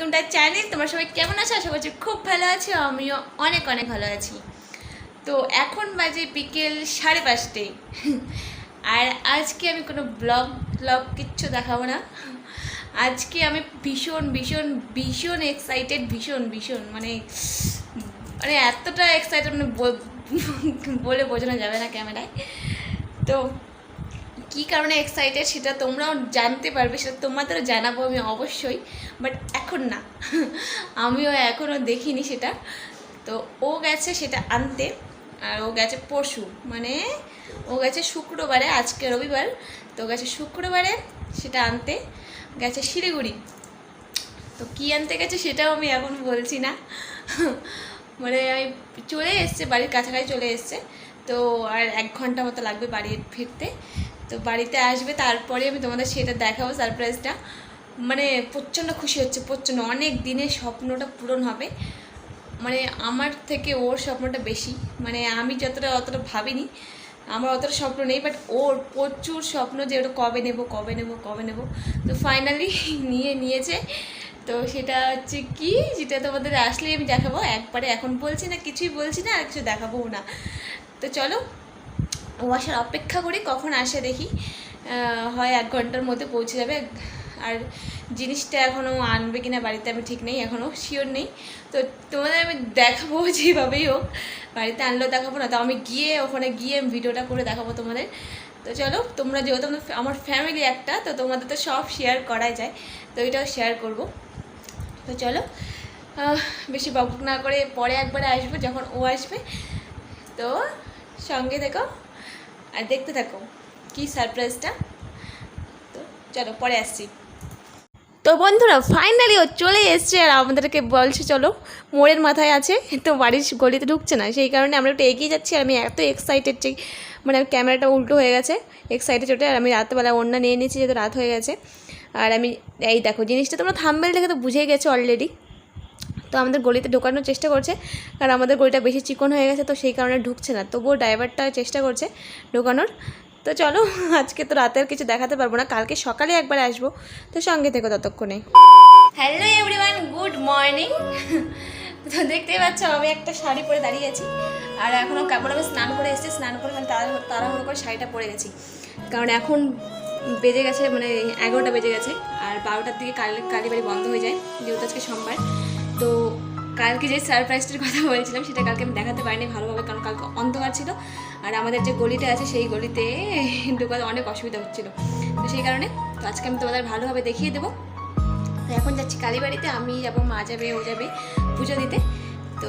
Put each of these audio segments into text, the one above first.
Welcome to channel তোমরা সবাই কেমন আছো? আশা করছি খুব ভালো আছি। আমিও অনেক অনেক ভালো আছি। তো এখন বাজে বিকেল সাড়ে পাঁচটে। আর আজকে আমি কোনো ব্লগ ব্লগ কিচ্ছু দেখাবো না। আজকে আমি ভীষণ ভীষণ ভীষণ এক্সাইটেড ভীষণ ভীষণ। মানে মানে এতটা এক্সাইটেড মানে বল- বোঝানো যাবে না ক্যামেরায়। তো কী কারণে এক্সাইটেড সেটা তোমরাও জানতে পারবে, সেটা তোমাদেরও জানাব আমি অবশ্যই বাট এখন না। আমিও এখনও দেখিনি সেটা। তো ও গেছে সেটা আনতে, আর ও গেছে পরশু মানে ও গেছে শুক্রবারে, আজকে রবিবার। তো গেছে শুক্রবারে সেটা আনতে, গেছে শিলিগুড়ি। তো কী আনতে গেছে সেটাও আমি এখন বলছি না। মানে আমি চলে এসছে, বাড়ির কাছাকাছি চলে এসছে। তো আর এক ঘণ্টা মতো লাগবে বাড়ি ফিরতে। তো বাড়িতে আসবে, তারপরে আমি তোমাদের সেটা দেখাবো সারপ্রাইজটা মানে প্রচণ্ড খুশি হচ্ছে, প্রচণ্ড। অনেক দিনের স্বপ্নটা পূরণ হবে। মানে আমার থেকে ওর স্বপ্নটা বেশি। মানে আমি যতটা, অতটা ভাবিনি, আমার অতটা স্বপ্ন নেই বাট ওর প্রচুর স্বপ্ন যে ওটা কবে নেব কবে নেব কবে নেব। তো ফাইনালি নিয়ে নিয়েছে। তো সেটা হচ্ছে কি, যেটা তোমাদের আসলেই আমি দেখাবো। একবারে এখন বলছি না, কিছুই বলছি না, আর কিছু দেখাবো না। তো চলো ও আসার অপেক্ষা করি, কখন আসে দেখি। হয় এক ঘণ্টার মধ্যে পৌঁছে যাবে। আর জিনিসটা এখনও আনবে কিনা বাড়িতে আমি ঠিক নেই এখনও শিওর নেই। তো তোমাদের আমি দেখাবো যেভাবেই হোক, বাড়িতে আনলেও দেখাবো না, তো আমি গিয়ে ওখানে গিয়ে আমি ভিডিওটা করে দেখাবো তোমাদের। তো চলো, তোমরা যেহেতু আমার ফ্যামিলি একটা, তো তোমাদের তো সব শেয়ার করাই যায়, তো এটাও শেয়ার করব। তো চলো বেশি বকবক না করে পরে একবারে আসব যখন ও আসবে। তো সঙ্গে দেখো আর দেখতে থাকো, কি সারপ্রাইজটা তো চলো, পরে আসছি। তো বন্ধুরা ফাইনালি ও চলে এসছে, আর আমাদেরকে বলছে, চলো, মোড়ের মাথায় আছে, তো বাড়ির গলিতে ঢুকছে না। সেই কারণে আমরা একটু এগিয়ে যাচ্ছি, আর আমি এত এক্সাইটেড যে মানে ক্যামেরাটা উল্টো হয়ে গেছে এক্সাইটেড চোটে আর আমি রাতবেলা ওড়না নিয়ে নিয়েছি, যেহেতু রাত হয়ে গেছে। আর আমি, এই দেখো, জিনিসটা তোমরা থাম্বেল দেখে তো বুঝেই গেছো অলরেডি তো আমাদের গলিতে ঢোকানোর চেষ্টা করছে, কারণ আমাদের গলিটা বেশি চিকন হয়ে গেছে তো সেই কারণে ঢুকছে না। তবুও ড্রাইভারটা চেষ্টা করছে ঢোকানোর। তো চলো, আজকে তো রাতের কিছু দেখাতে পারব না, কালকে সকালে একবার আসব। তো সঙ্গে থেকো ততক্ষণে। হ্যালো এভরিওয়ান গুড মর্নিং তো দেখতেই পাচ্ছ, আমি একটা শাড়ি পরে দাঁড়িয়ে আছি। আর এখনও কাপড় আমি স্নান করে এসেছি, স্নান করে তাড়া তাড়াহুড়ো করে শাড়িটা পরে গেছি। কারণ এখন বেজে গেছে মানে এগারোটা বেজে গেছে, আর বারোটার দিকে কালী কালীবাড়ি বন্ধ হয়ে যায়, যেহেতু আজকে সোমবার। কালকে যে সারপ্রাইজটার কথা বলছিলাম, সেটা কালকে আমি দেখাতে পারিনি, ভালোভাবে, কারণ কালকে অন্ধকার ছিল। আর আমাদের যে গলিটা আছে, সেই গলিতে ঢোকাতে অনেক অসুবিধা হচ্ছিল। তো সেই কারণে, তো আজকে আমি তোমাদের ভালোভাবে দেখিয়ে দেবো। তো এখন যাচ্ছি কালীবাড়িতে, আমি যাব, মা যাবে, ও যাবে পুজো দিতে। তো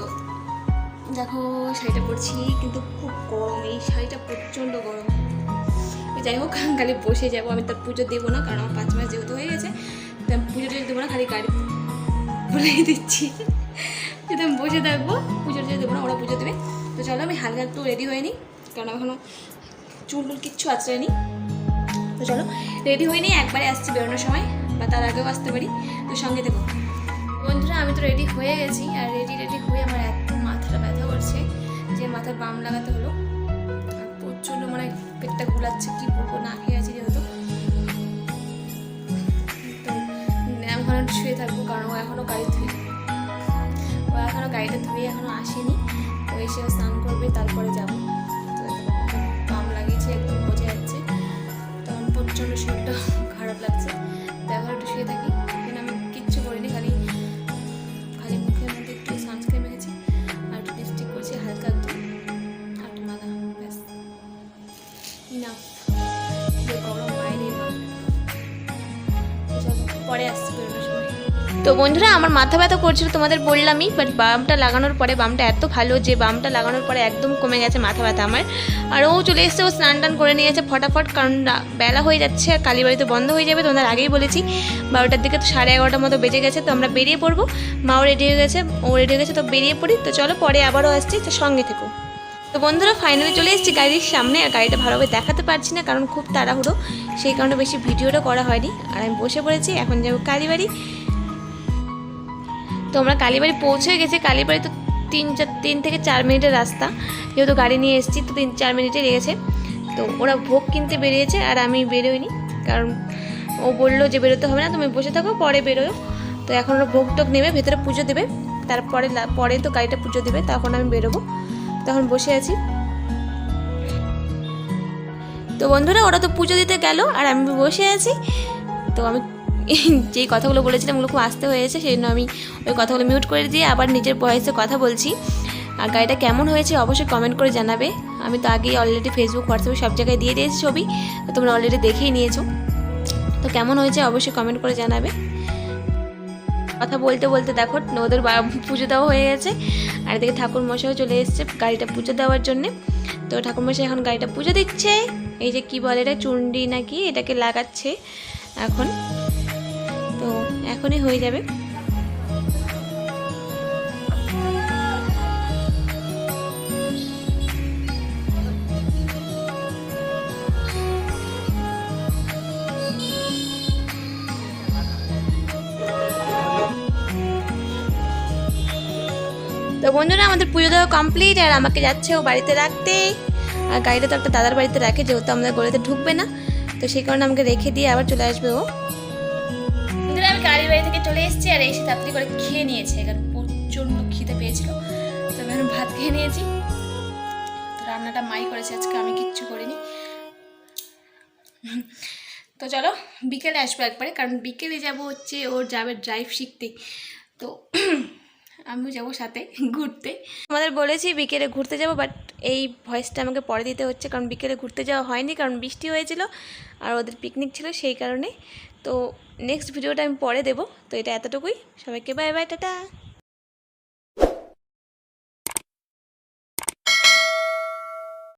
দেখো, শাড়িটা পরছি, কিন্তু খুব গরম, এই শাড়িটা প্রচণ্ড গরম। যাই হোক খালি বসে যাব, আমি তার পুজো দেবো না, কারণ আমার পাঁচ মাস যেহেতু হয়ে গেছে, তো আমি পুজো টুজো দেবো না, খালি গাড়ি বলেই দিচ্ছি। বসে থাকব পুজো টুজো দেবো না, ওরা পুজো দেবে। তো চলো, আমি হালকা একটু রেডি হয়ে নিই, কারণ এখনও চুল টুল কিচ্ছু আঁচড়ায়নি তো চলো রেডি হয়ে নিই একবারে আসছি বেরোনোর সময়, বা তার আগেও আসতে পারি। তো সঙ্গে দেখো। বন্ধুরা, আমি তো রেডি হয়ে গেছি, আর রেডি রেডি হয়ে আমার এত মাথাটা ব্যথা করছে যে মাথার বাম লাগাতে হলো। প্রচণ্ড মানে পেটটা গুলাচ্ছে কি বলব না খেয়ে আছি যেহেতু। এখন শুয়ে থাকব, কারণ এখনও গাড়ি ধুয়ে ও এখনও গাড়িটা ধুয়ে এখনও আসেনি। তো এসে স্নান করবে তারপরে যাব। দেখো, লাগিয়েছে একদম বোঝা যাচ্ছে। তো প্রচণ্ড শরীরটা খারাপ লাগছে। তো এখন একটু শুয়ে থাকি। কিন্তু আমি কিচ্ছু করিনি খালি খালি মুখের মধ্যে একটু সানস্ক্রিন মেখেছি আর একটু লিপস্টিক করছি হালকা একটু আর একটু মালা ব্যাস। না গরম পরে আসছি। তো বন্ধুরা, আমার মাথা ব্যথা করছিল, তোমাদের বললামই বাট বামটা লাগানোর পরে, বামটা এত ভালো যে বামটা লাগানোর পরে একদম কমে গেছে মাথা ব্যথা আমার। আর ও চলে এসছে, ও স্নান টান করে নিয়েছে ফটাফট, কারণ বেলা হয়ে যাচ্ছে, আর কালীবাড়ি তো বন্ধ হয়ে যাবে তোমাদের আগেই বলেছি। বারোটার দিকে তো সাড়ে এগারোটার মতো বেজে গেছে, তো আমরা বেরিয়ে পড়ব। মাও রেডি হয়ে গেছে, ও রেডি হয়ে গেছে, তো বেরিয়ে পড়ি। তো চলো, পরে আবারও আসছি, তো সঙ্গে থেকো। তো বন্ধুরা ফাইনালি চলে এসেছি গাড়ির সামনে, আর গাড়িটা ভালোভাবে দেখাতে পারছি না, কারণ খুব তাড়াহুড়ো। সেই কারণে বেশি ভিডিওটা করা হয়নি, আর আমি বসে পড়েছি, এখন যাব কালীবাড়ি। তো আমরা কালীবাড়ি পৌঁছে গেছি, কালীবাড়ি তো তিন চার তিন থেকে চার মিনিটের রাস্তা। যেহেতু গাড়ি নিয়ে এসেছি, তো তিন, চার মিনিটে লেগেছে। তো ওরা ভোগ কিনতে বেরিয়েছে, আর আমি বেরোইনি। কারণ ও বলল যে বেরোতে হবে না, তুমি বসে থাকো, পরে বেরোয়। তো এখন ওরা ভোগ টোক নেবে, ভেতরে পুজো দেবে। তারপরে পরে তো গাড়িটা পুজো দেবে, তখন আমি বেরোবো। তখন বসে আছি। তো বন্ধুরা, ওরা তো পুজো দিতে গেল, আর আমি বসে আছি। তো আমি যেই কথাগুলো বলেছিলাম ওগুলো খুব আসতে হয়েছে সেই জন্য আমি ওই কথাগুলো মিউট করে দিয়ে আবার নিজের ভয়েসে কথা বলছি। আর গাড়িটা কেমন হয়েছে অবশ্যই কমেন্ট করে জানাবে। আমি তো আগেই অলরেডি ফেসবুক হোয়াটসঅ্যাপে সব জায়গায় দিয়ে দিয়েছি ছবি তোমরা অলরেডি দেখেই নিয়েছো। তো কেমন হয়েছে অবশ্যই কমেন্ট করে জানাবে। কথা বলতে বলতে দেখো, ওদের পুজো দেওয়া হয়ে গেছে। আর এদিকে ঠাকুর মশাইও চলে এসেছে গাড়িটা পুজো দেওয়ার জন্যে। তো ঠাকুর মশাই এখন গাড়িটা পুজো দিচ্ছে। এই যে কি বলে এটা চুন্ডি নাকি এটাকে লাগাচ্ছে এখন। তো এখনই হয়ে যাবে। তো বন্ধুরা, আমাদের পুজো দেওয়া কমপ্লিট আর আমাকে যাচ্ছে ও বাড়িতে রাখতে। আর গাড়িটা তো একটা দাদার বাড়িতে রাখে, যেহেতু আমাদের গলিতে ঢুকবে না, তো সেই কারণে আমাকে রেখে দিয়ে আবার চলে আসবে ও। বাড়ি থেকে চলে এসেছি আর এসে তাড়াতাড়ি করে খেয়ে নিয়েছে। কারণ প্রচণ্ড খিদে পেয়েছিল। তো আমি ভাত খেয়ে নিয়েছি। রান্নাটা মাই করেছে, আজকে আমি কিচ্ছু করিনি। তো চলো, বিকেলে আসব একবারে, কারণ বিকেলে যাব হচ্ছে ওর যাবে ড্রাইভ শিখতে। তো আমিও যাব সাথে ঘুরতে। আমাদের বলেছি বিকেলে ঘুরতে যাব বাট এই ভয়েসটা আমাকে পরে দিতে হচ্ছে, কারণ বিকেলে ঘুরতে যাওয়া হয়নি, কারণ বৃষ্টি হয়েছিল আর ওদের পিকনিক ছিল সেই কারণে। তো নেক্সট ভিডিওটা আমি পরে দেবো। তো এটা এতটুকুই। সবাইকে বাই বাই টাটা।